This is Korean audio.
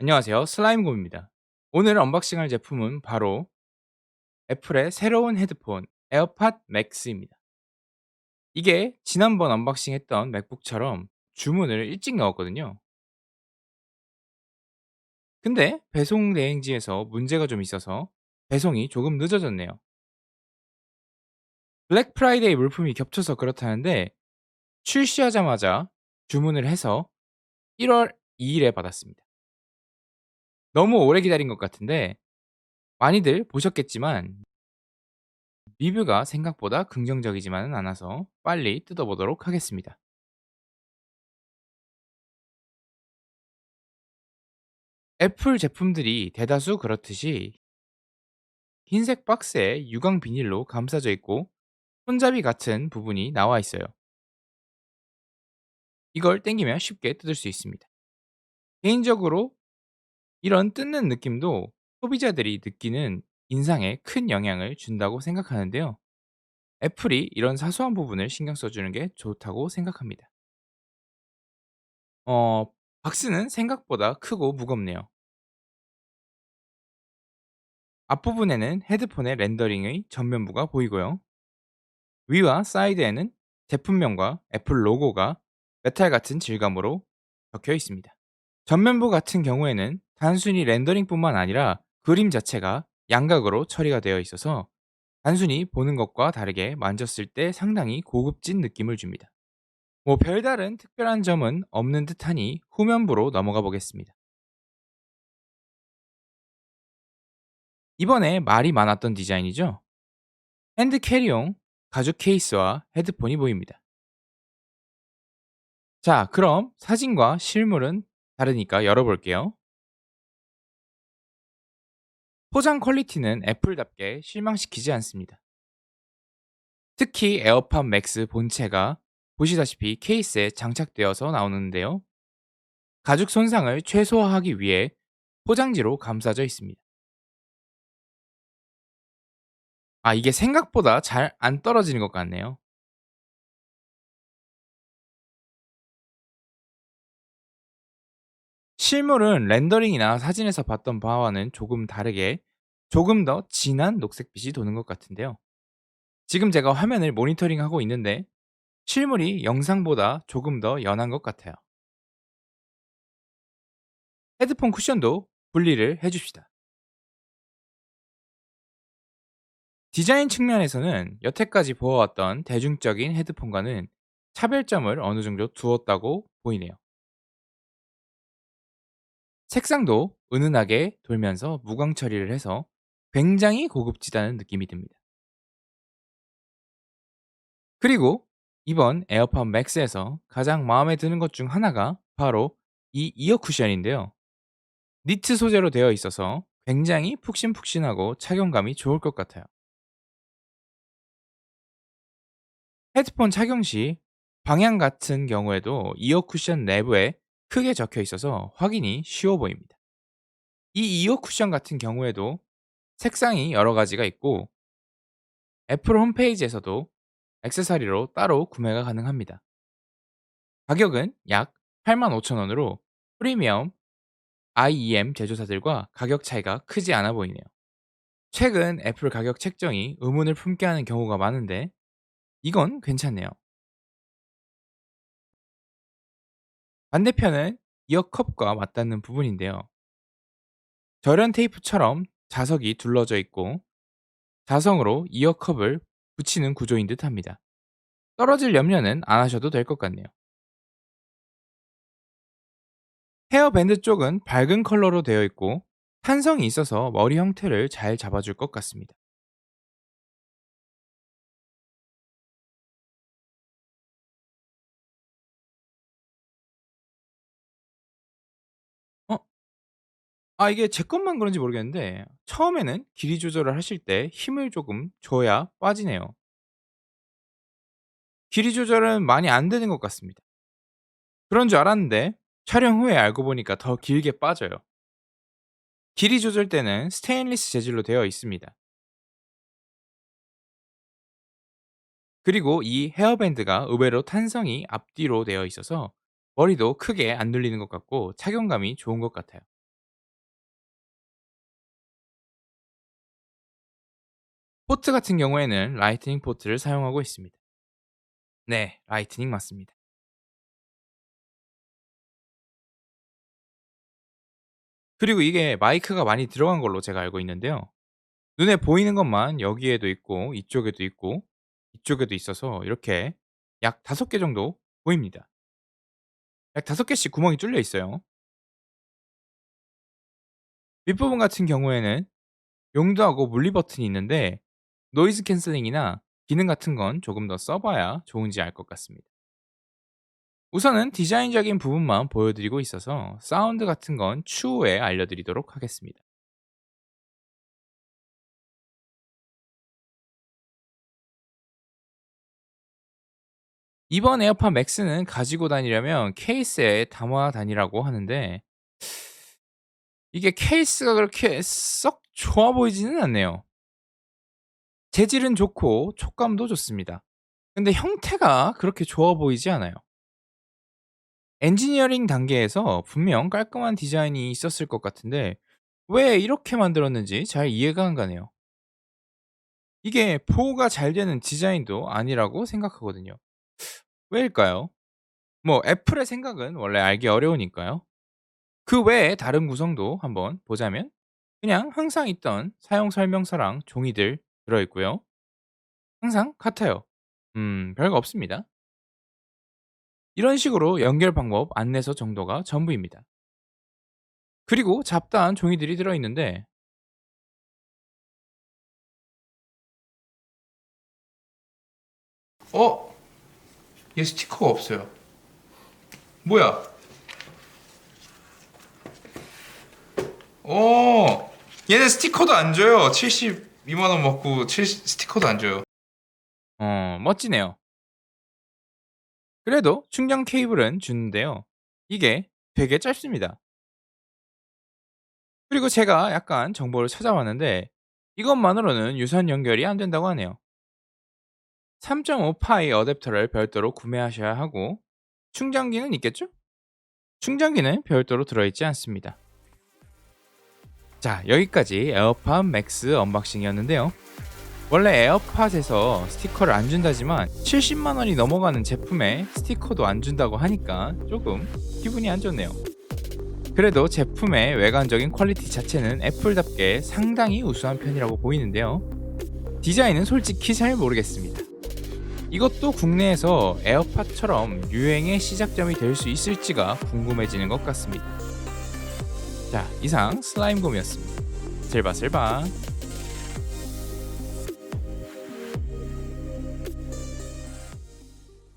안녕하세요. 슬라임곰입니다. 오늘 언박싱할 제품은 바로 애플의 새로운 헤드폰 에어팟 맥스입니다. 이게 지난번 언박싱했던 맥북처럼 주문을 일찍 넣었거든요. 근데 배송 대행지에서 문제가 좀 있어서 배송이 조금 늦어졌네요. 블랙 프라이데이 물품이 겹쳐서 그렇다는데 출시하자마자 주문을 해서 1월 2일에 받았습니다. 너무 오래 기다린 것 같은데 많이들 보셨겠지만 리뷰가 생각보다 긍정적이지만은 않아서 빨리 뜯어보도록 하겠습니다. 애플 제품들이 대다수 그렇듯이 흰색 박스에 유광 비닐로 감싸져 있고 손잡이 같은 부분이 나와 있어요. 이걸 당기면 쉽게 뜯을 수 있습니다. 개인적으로 이런 뜯는 느낌도 소비자들이 느끼는 인상에 큰 영향을 준다고 생각하는데요. 애플이 이런 사소한 부분을 신경 써주는 게 좋다고 생각합니다. 어, 박스는 생각보다 크고 무겁네요. 앞부분에는 헤드폰의 렌더링의 전면부가 보이고요. 위와 사이드에는 제품명과 애플 로고가 메탈 같은 질감으로 적혀 있습니다. 전면부 같은 경우에는 단순히 렌더링뿐만 아니라 그림 자체가 양각으로 처리가 되어 있어서 단순히 보는 것과 다르게 만졌을 때 상당히 고급진 느낌을 줍니다. 뭐 별다른 특별한 점은 없는 듯하니 후면부로 넘어가 보겠습니다. 이번에 말이 많았던 디자인이죠. 핸드 캐리용 가죽 케이스와 헤드폰이 보입니다. 자, 그럼 사진과 실물은 다르니까 열어볼게요. 포장 퀄리티는 애플답게 실망시키지 않습니다. 특히 에어팟 맥스 본체가 보시다시피 케이스에 장착되어서 나오는데요. 가죽 손상을 최소화하기 위해 포장지로 감싸져 있습니다. 아, 이게 생각보다 잘 안 떨어지는 것 같네요. 실물은 렌더링이나 사진에서 봤던 바와는 조금 다르게 조금 더 진한 녹색빛이 도는 것 같은데요. 지금 제가 화면을 모니터링하고 있는데 실물이 영상보다 조금 더 연한 것 같아요. 헤드폰 쿠션도 분리를 해줍시다. 디자인 측면에서는 여태까지 보아왔던 대중적인 헤드폰과는 차별점을 어느 정도 두었다고 보이네요. 색상도 은은하게 돌면서 무광 처리를 해서 굉장히 고급지다는 느낌이 듭니다. 그리고 이번 에어팟 맥스에서 가장 마음에 드는 것 중 하나가 바로 이 이어 쿠션인데요. 니트 소재로 되어 있어서 굉장히 푹신푹신하고 착용감이 좋을 것 같아요. 헤드폰 착용 시 방향 같은 경우에도 이어 쿠션 내부에 크게 적혀 있어서 확인이 쉬워 보입니다. 이 이어 쿠션 같은 경우에도 색상이 여러 가지가 있고 애플 홈페이지에서도 액세서리로 따로 구매가 가능합니다. 가격은 약 85,000원으로 프리미엄 IEM 제조사들과 가격 차이가 크지 않아 보이네요. 최근 애플 가격 책정이 의문을 품게 하는 경우가 많은데 이건 괜찮네요. 반대편은 이어컵과 맞닿는 부분인데요. 절연 테이프처럼 자석이 둘러져 있고 자성으로 이어컵을 붙이는 구조인 듯 합니다. 떨어질 염려는 안 하셔도 될 것 같네요. 헤어밴드 쪽은 밝은 컬러로 되어 있고 탄성이 있어서 머리 형태를 잘 잡아줄 것 같습니다. 아 이게 제 것만 그런지 모르겠는데 처음에는 길이 조절을 하실 때 힘을 조금 줘야 빠지네요. 길이 조절은 많이 안 되는 것 같습니다. 그런 줄 알았는데 촬영 후에 알고 보니까 더 길게 빠져요. 길이 조절대는 스테인리스 재질로 되어 있습니다. 그리고 이 헤어밴드가 의외로 탄성이 앞뒤로 되어 있어서 머리도 크게 안 눌리는 것 같고 착용감이 좋은 것 같아요. 포트 같은 경우에는 라이트닝 포트를 사용하고 있습니다. 네, 라이트닝 맞습니다. 그리고 이게 마이크가 많이 들어간 걸로 제가 알고 있는데요. 눈에 보이는 것만 여기에도 있고 이쪽에도 있고 이쪽에도 있어서 이렇게 약 5개 정도 보입니다. 약 5개씩 구멍이 뚫려 있어요. 윗부분 같은 경우에는 용도하고 물리 버튼이 있는데 노이즈 캔슬링이나 기능 같은 건 조금 더 써봐야 좋은지 알 것 같습니다. 우선은 디자인적인 부분만 보여드리고 있어서 사운드 같은 건 추후에 알려드리도록 하겠습니다. 이번 에어팟 맥스는 가지고 다니려면 케이스에 담아 다니라고 하는데 이게 케이스가 그렇게 썩 좋아 보이지는 않네요. 재질은 좋고 촉감도 좋습니다. 근데 형태가 그렇게 좋아 보이지 않아요. 엔지니어링 단계에서 분명 깔끔한 디자인이 있었을 것 같은데 왜 이렇게 만들었는지 잘 이해가 안 가네요. 이게 보호가 잘 되는 디자인도 아니라고 생각하거든요. 왜일까요? 뭐 애플의 생각은 원래 알기 어려우니까요. 그 외에 다른 구성도 한번 보자면 그냥 항상 있던 사용 설명서랑 종이들 들어있고요. 항상 같아요. 음, 별거 없습니다. 이런 식으로 연결 방법 안내서 정도가 전부입니다. 그리고 잡다한 종이들이 들어있는데 어? 얘 스티커가 없어요. 뭐야? 어, 얘는 스티커도 안 줘요. 72만 원 먹고 70 스티커도 안 줘요. 어, 멋지네요. 그래도 충전 케이블은 주는데요. 이게 되게 짧습니다. 그리고 제가 약간 정보를 찾아봤는데 이것만으로는 유선 연결이 안 된다고 하네요. 3.5파이 어댑터를 별도로 구매하셔야 하고 충전기는 있겠죠? 충전기는 별도로 들어있지 않습니다. 자, 여기까지 에어팟 맥스 언박싱이었는데요. 원래 에어팟에서 스티커를 안 준다지만 70만 원이 넘어가는 제품에 스티커도 안 준다고 하니까 조금 기분이 안 좋네요. 그래도 제품의 외관적인 퀄리티 자체는 애플답게 상당히 우수한 편이라고 보이는데요. 디자인은 솔직히 잘 모르겠습니다. 이것도 국내에서 에어팟처럼 유행의 시작점이 될 수 있을지가 궁금해지는 것 같습니다. 자, 이상 슬라임곰이었습니다. 슬바슬바.